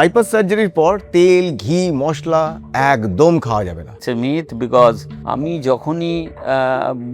Bypass সার্জারির পর তেল, ঘি, মশলা একদম খাওয়া যাবে না। এ মিথ বিকজ আমি যখনই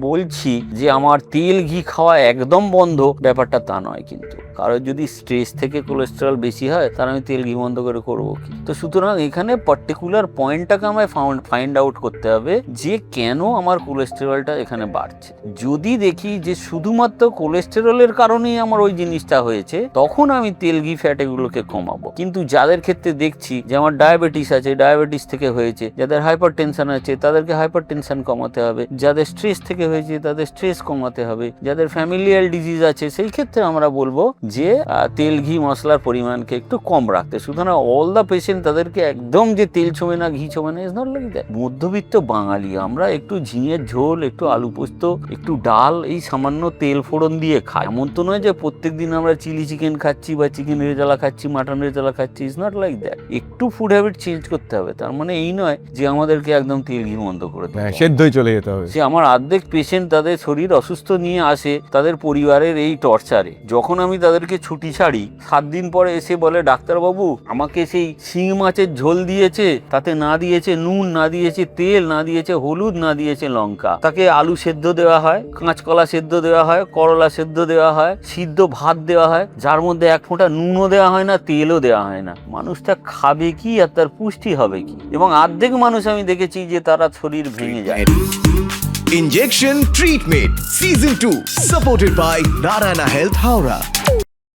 বলছি যে আমার তেল, ঘি খাওয়া একদম বন্ধ, ব্যাপারটা তা নয় কিন্তু। কারোর যদি স্ট্রেস থেকে কোলেস্টেরল বেশি হয়, তাহলে আমি তেল, ঘি বন্ধ করে করব তো সুতরাং এখানে পার্টিকুলার পয়েন্টটাকে আমায় ফাউন্ড ফাইন্ড আউট করতে হবে যে কেন আমার কোলেস্টেরলটা এখানে বাড়ছে। যদি দেখি যে শুধুমাত্র কোলেস্টেরলের কারণেই আমার ওই জিনিসটা হয়েছে, তখন আমি তেল, ঘি ফ্যাট এগুলোকে কমাবো। কিন্তু যাদের ক্ষেত্রে দেখছি যে আমার ডায়াবেটিস আছে ডায়াবেটিস থেকে হয়েছে, যাদের হাইপার টেনশন আছে, তাদেরকে হাইপার টেনশন কমাতে হবে। যাদের স্ট্রেস থেকে হয়েছে, তাদের স্ট্রেস কমাতে হবে। যাদের ফ্যামিলিয়াল ডিজিজ আছে, সেই ক্ষেত্রে আমরা বলব যে তেল, ঘি, মশলার পরিমাণকে একটু কম রাখতে। সুতরাং অল দ্য পেশেন্ট তাদেরকে একদম যে তেল ছবে না, ঘি ছবে না দ্যাট মধ্যবিত্ত বাঙালি, আমরা একটু ঝিঙের ঝোল, একটু আলু পোস্ত, একটু ডাল, এই সামান্য তেল ফোড়ন দিয়ে খাই। এমন তো নয় যে প্রত্যেক দিন আমরা চিলি চিকেন খাচ্ছি বা চিকেন রেজালা খাচ্ছি মাটন রেজালা খাচ্ছি ইজ নট লাইক দ্যাট একটু ফুড হ্যাবিট চেঞ্জ করতে হবে। তার মানে এই নয় যে আমাদেরকে একদম তেল ঘি বন্ধ করে দিতে হ্যাঁ হবে। সেদ্ধই চলে যেতে হবে। যে আমার অর্ধেক পেশেন্ট তাদের শরীর অসুস্থ নিয়ে আসে তাদের পরিবারের এই টর্চারে যখন আমি তাদেরকে ছুটি ছাড়ি সাত দিন পরে এসে বলে ডাক্তারবাবু আমাকে সেই শিং মাছের ঝোল দিয়েছে। তাতে না দিয়েছে নুন না দিয়েছে তেল না দিয়েছে হলুদ না দিয়েছে লঙ্কা। তাকে আলু সেদ্ধ দেওয়া হয় কাঁচকলা সেদ্ধ দেওয়া হয় করলা সেদ্ধ দেওয়া হয় সিদ্ধ ভাত দেওয়া হয় যার মধ্যে এক ফোঁটা নুনও দেওয়া হয় না তেলও দেওয়া হয় না। মানুষটা খাবে কি আর তার পুষ্টি হবে কি? এবং অর্ধেক মানুষ আমি দেখেছি যে তারা শরীর ভেঙে যায়। Injection treatment season two supported by Narayana health Howrah